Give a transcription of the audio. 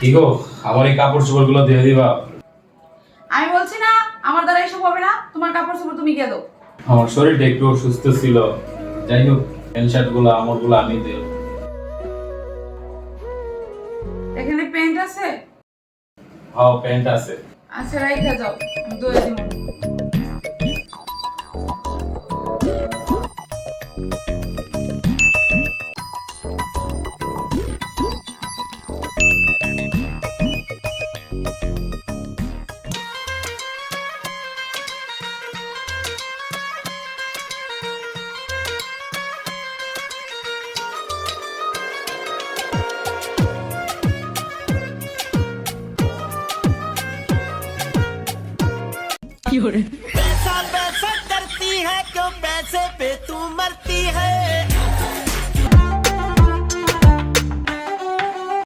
কি গো আমার এই কাপড় চোপড়গুলো দিয়ে দিবা? আমি বলছি না আমার দ্বারা এসব হবে না তোমার কাপড় চোপড় তুমি গিয়ে দাও। আমার শরীরটা একটু অসুস্থ ছিল। যাই হোক প্যান্ট শার্টগুলো আমারগুলো আমি দেব। এখানে প্যান্ট আছে? হ্যাঁ প্যান্ট আছে। আচ্ছা রাইখা যাও আমি দিব। কি করে?